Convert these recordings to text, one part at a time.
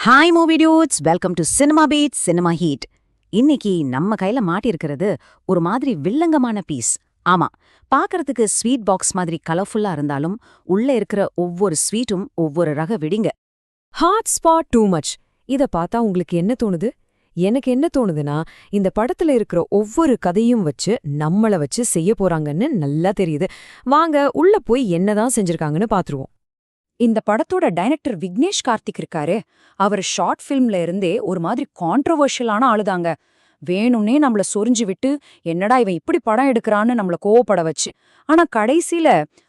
Hi movie dudes welcome to cinema beat cinema heat இன்னைக்கு நம்ம கையில மாட்டியிருக்கிறது ஒரு மாதிரி வில்லங்கமான பீஸ் ஆமா பாக்குறதுக்கு ஸ்வீட் பாக்ஸ் மாதிரி கலர்ஃபுல்லா இருந்தாலும் உள்ள இருக்கிற ஒவ்வொரு ஸ்வீட்டும் ஒவ்வொரு ரக விடிங்க. ஹாட் ஸ்பாட் டூ மச் இத பார்த்தா உங்களுக்கு என்ன தோணுது? எனக்கு என்ன தோணுதுன்னா இந்த படத்துல இருக்கிற ஒவ்வொரு கதையும் வச்சு நம்மள வச்சு செய்ய போறாங்கன்னு நல்லா தெரியுது. வாங்க உள்ள போய் என்னதான் செஞ்சிருக்காங்கன்னு பாத்துருவோம். இந்த படத்தோட டைரக்டர் விக்னேஷ் கார்த்திக் இருக்காரு. அவர் ஷார்ட் ஃபிலிம்ல இருந்தே ஒரு மாதிரி கான்ட்ரவர்ஷியலான ஆளுதாங்க. வேணும்னே நம்மள சொரிஞ்சு விட்டு என்னடா இவன் இப்படி படம் எடுக்கறான்னு நம்மள கோவப்பட வச்சு. ஆனா கடைசியில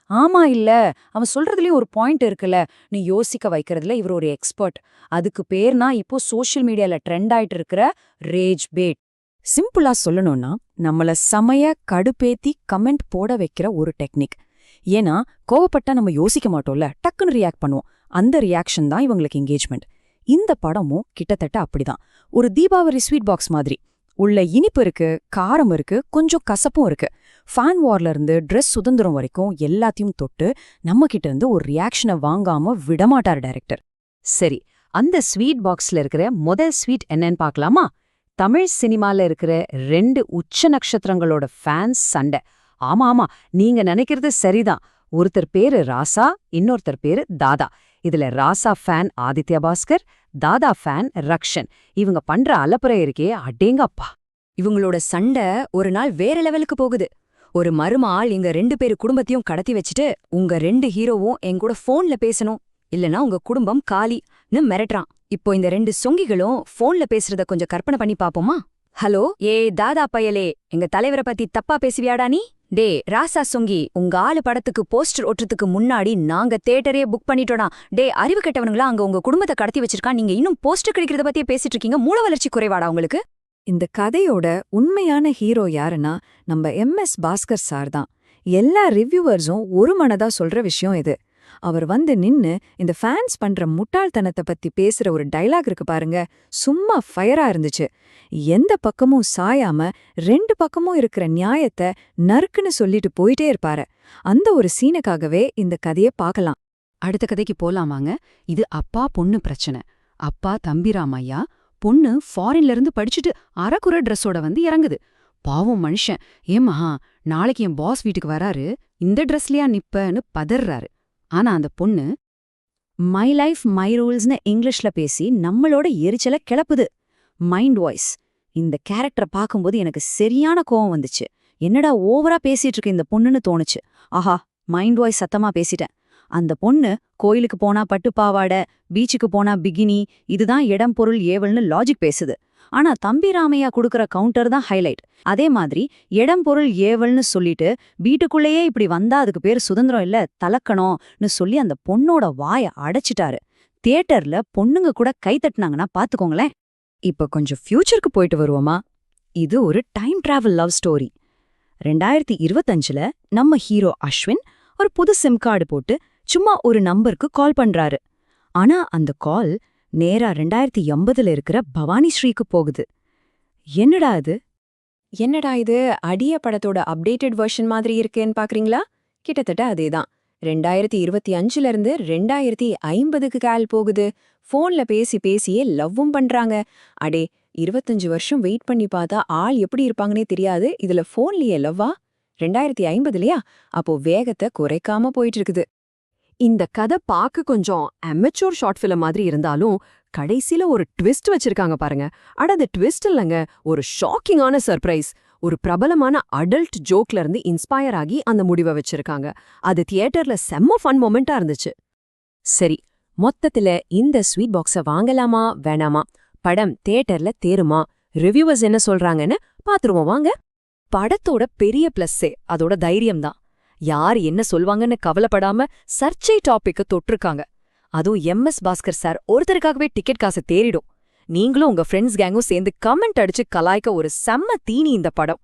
ஆமா இல்ல அவன் சொல்றதுலயும் ஒரு பாயிண்ட் இருக்குல்ல நீ யோசிக்க வைக்கிறதுல இவர் ஒரு எக்ஸ்பர்ட் அதுக்கு பேர்னா இப்போ சோஷியல் மீடியால ட்ரெண்ட் ஆயிட்டு இருக்கிற ரேஜ் பேட். சிம்பிளா சொல்லணும்னா நம்மள சமய கடுப்பேத்தி கமெண்ட் போட வைக்கிற ஒரு டெக்னிக் ஏன்னா கோவப்பட்டா நம்ம யோசிக்க மாட்டோம்ல. டக்குன்னு ரியாக்ட் பண்ணுவோம். அந்த ரியாக்ஷன் தான் இவங்களுக்கு என்கேஜ்மெண்ட் இந்த படமும் கிட்டத்தட்ட அப்படிதான். ஒரு தீபாவளி ஸ்வீட் பாக்ஸ் மாதிரி. உள்ள இனிப்பு இருக்கு காரம் இருக்கு கொஞ்சம் கசப்பும் இருக்கு. ஃபேன் வார்ல இருந்து ட்ரெஸ் சுதந்திரம் வரைக்கும் எல்லாத்தையும் தொட்டு நம்ம கிட்ட இருந்து ஒரு ரியாக்ஷனை வாங்காம விடமாட்டார் டைரக்டர் சரி அந்த ஸ்வீட் பாக்ஸ்ல இருக்கிற முதல் ஸ்வீட் என்னன்னு பார்க்கலாமா? தமிழ் சினிமால இருக்கிற ரெண்டு உச்ச நட்சத்திரங்களோட ஃபேன்ஸ் சண்டை. ஆமா ஆமா. நீங்க நினைக்கிறது சரிதான். ஒருத்தர் பேரு ராசா இன்னொருத்தர் பேரு தாதா. இதுல ராசா ஃபேன் ஆதித்யா பாஸ்கர் தாதா ஃபேன் ரக்ஷன். இவங்க பண்ற அலப்புற இருக்கே அடேங்கப்பா. இவங்களோட சண்டை ஒரு நாள் வேற லெவலுக்கு போகுது. ஒரு மருமாள் இங்க ரெண்டு பேரு குடும்பத்தையும் கடத்தி வச்சுட்டு உங்க ரெண்டு ஹீரோவும் எங்கூட ஃபோன்ல போன்ல பேசணும். இல்லனா உங்க குடும்பம் காலின்னு மிரட்டுறான். இப்போ இந்த ரெண்டு சொங்கிகளும் போன்ல பேசுறத கொஞ்சம் கற்பனை பண்ணி பாப்போமா? ஹலோ ஏ தாதா பயலே. எங்க தலைவரை பத்தி தப்பா பேசுவியாடா நீ? டே ராசா சொங்கி உங்க ஆளு படத்துக்கு போஸ்டர் ஒட்டுறதுக்கு முன்னாடி நாங்க தேட்டரே புக் பண்ணிட்டோனா டே அறிவு கெட்டவனுங்களா அங்க உங்க குடும்பத்தை கடத்தி வச்சிருக்கா நீங்க இன்னும் போஸ்டர் கிடைக்கிறத பத்தியே பேசிட்டு இருக்கீங்க. மூல வளர்ச்சி குறைவாடா உங்களுக்கு? இந்த கதையோட உண்மையான ஹீரோ யாருன்னா நம்ம எம் எஸ் பாஸ்கர் சார் தான். எல்லா ரிவ்யூவர்ஸும் ஒரு மனதா சொல்ற விஷயம் இது. அவர் வந்து நின்னு இந்த ஃபேன்ஸ் பண்ற முட்டாள்தனத்தை பத்தி பேசுற ஒரு டைலாக் இருக்கு பாருங்க. சும்மா ஃபயரா இருந்துச்சு. எந்த பக்கமும் சாயாம ரெண்டு பக்கமும் இருக்கிற நியாயத்தை நறுக்குன்னு சொல்லிட்டு போயிட்டே இருப்பாரு. அந்த ஒரு சீனுக்காகவே இந்த கதையை பார்க்கலாம். அடுத்த கதைக்கு போலாமாங்க? இது அப்பா பொண்ணு பிரச்சனை. அப்பா தம்பிராமையா பொண்ணு ஃபாரின்ல இருந்து படிச்சுட்டு அறக்குற ட்ரெஸ்ஸோட வந்து இறங்குது. பாவம் மனுஷன். ஏமா நாளைக்கு என் பாஸ் வீட்டுக்கு வராரு. இந்த ட்ரெஸ்லயா நிப்பன்னு பதறாரு. ஆனா அந்த பொண்ணு மை லைஃப் மை ரூல்ஸ்னு இங்கிலீஷ்ல பேசி நம்மளோட எரிச்சல கிளப்புது. மைண்ட் வாய்ஸ் இந்த கேரக்டரை பார்க்கும்போது எனக்கு சரியான கோவம் வந்துச்சு. என்னடா ஓவரா பேசிட்டு இருக்க இந்த பொண்ணுன்னு தோணுச்சு. ஆஹா மைண்ட் வாய்ஸ் சத்தமா பேசிட்டேன். அந்த பொண்ணு கோயிலுக்கு போனா பட்டுப்பாவாடை பீச்சுக்கு போனா பிகினி இதுதான் இடம் பொருள் ஏவல்னு லாஜிக் பேசுது. ஆனா தம்பி ராமையா குடுக்கற கவுண்டர் தான் ஹைலைட் அதே மாதிரி இடம் பொருள் ஏவல்னு சொல்லிட்டு வீட்டுக்குள்ளேயே இப்படி வந்தா அதுக்கு பேர் சுதந்திரம் இல்ல தலக்கணும்னு சொல்லி அந்த பொண்ணோட வாய அடைச்சிட்டாரு. தியேட்டர்ல பொண்ணுங்க கூட கை தட்டினாங்கன்னா பாத்துக்கோங்களேன். இப்ப கொஞ்சம் ஃபியூச்சருக்கு போயிட்டு வருவோமா? இது ஒரு டைம் டிராவல் லவ் ஸ்டோரி ரெண்டாயிரத்தி இருபத்தஞ்சுல நம்ம ஹீரோ அஸ்வின் ஒரு புது சிம் கார்டு போட்டு சும்மா ஒரு நம்பருக்கு கால் பண்றாரு. ஆனா அந்த கால் நேரா ரெண்டாயிரத்தி எண்பதுல இருக்கிற பவானி ஸ்ரீக்கு போகுது. என்னடா இது? என்னடா இது? அடிய படத்தோட அப்டேட்டட் வெர்ஷன் மாதிரி இருக்கேன்னு பாக்குறீங்களா? கிட்டத்தட்ட அதேதான். ரெண்டாயிரத்தி இருபத்தி அஞ்சுல இருந்து ரெண்டாயிரத்தி ஐம்பதுக்கு கால் போகுது. ஃபோன்ல பேசி பேசியே லவ்வும் பண்றாங்க. அடே இருபத்தஞ்சு வருஷம் வெயிட் பண்ணி பார்த்தா ஆள் எப்படி இருப்பாங்கன்னே தெரியாது. இதுல ஃபோன்லயே லவ்வா? ரெண்டாயிரத்தி ஐம்பதுலயா? அப்போ வேகத்தை குறைக்காம போயிட்டு இருக்குது. இந்த கதை பார்க்க கொஞ்சம் அமெச்சூர் ஷார்ட் ஃபிலிம் மாதிரி இருந்தாலும் கடைசில ஒரு ட்விஸ்ட் வச்சிருக்காங்க பாருங்க. அட அது ட்விஸ்ட் இல்லைங்க. ஒரு ஷாக்கிங்கான சர்ப்ரைஸ் ஒரு பிரபலமான அடல்ட் ஜோக்ல இருந்து இன்ஸ்பயர் ஆகி அந்த முடிவை வச்சிருக்காங்க. அது தியேட்டர்ல செம்ம ஃபன் மொமெண்டா இருந்துச்சு. சரி மொத்தத்துல இந்த ஸ்வீட் பாக்ஸ வாங்கலாமா வேணாமா? படம் தியேட்டர்ல தேருமா? ரிவ்யூவர்ஸ் என்ன சொல்றாங்கன்னு பாத்துருவோம் வாங்க. படத்தோட பெரிய பிளஸ்ஸே அதோட தைரியம் தான் யார் என்ன சொல்வாங்கன்னு கவலைப்படாம சர்ச்சை டாபிக்க தொட்டிருக்காங்க. அதுவும் எம் எஸ் பாஸ்கர் சார் ஒருத்தருக்காகவே டிக்கெட் காசு தேறிடும். நீங்களும் உங்க ஃப்ரெண்ட்ஸ் கேங்கும் சேர்ந்து கமெண்ட் அடிச்சு கலாய்க்க ஒரு செம்ம தீனி இந்த படம்.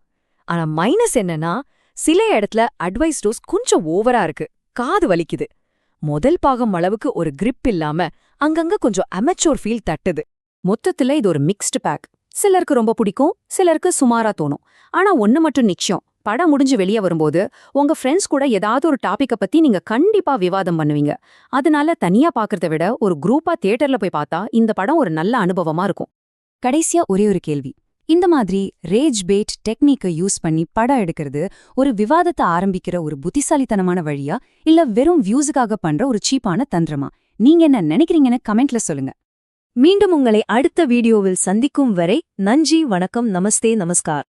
ஆனா மைனஸ் என்னன்னா சில இடத்துல அட்வைஸ் டோஸ் கொஞ்சம் ஓவரா இருக்கு. காது வலிக்குது. முதல் பாகம் அளவுக்கு ஒரு கிரிப் இல்லாம அங்கங்க கொஞ்சம் அமெச்சோர் ஃபீல் தட்டுது. மொத்தத்துல இது ஒரு மிக்ஸ்டு பேக் சிலருக்கு ரொம்ப பிடிக்கும் சிலருக்கு சுமாரா தோணும். ஆனா ஒன்னு மட்டும் நிச்சயம். படம் முடிஞ்சு வெளியே வரும்போது உங்க ஃப்ரெண்ட்ஸ் கூட ஏதாவது ஒரு டாபிக்க பத்தி நீங்க கண்டிப்பா விவாதம் பண்ணுவீங்க. அதனால தனியா பாக்குறத விட ஒரு குரூப்பா தியேட்டர்ல போய் பார்த்தா இந்த படம் ஒரு நல்ல அனுபவமா இருக்கும். கடைசியா ஒரே ஒரு கேள்வி. இந்த மாதிரி ரேஜ் பேட் டெக்னிக்கை யூஸ் பண்ணி படம் எடுக்கிறது ஒரு விவாதத்தை ஆரம்பிக்கிற ஒரு புத்திசாலித்தனமான வழியா? இல்ல வெறும் வியூஸுக்காக பண்ற ஒரு சீப்பான தந்திரமா? நீங்க என்ன நினைக்கிறீங்கன்னு கமெண்ட்ல சொல்லுங்க. மீண்டும் உங்களை அடுத்த வீடியோவில் சந்திக்கும் வரை நன்றி வணக்கம் நமஸ்தே நமஸ்கார்.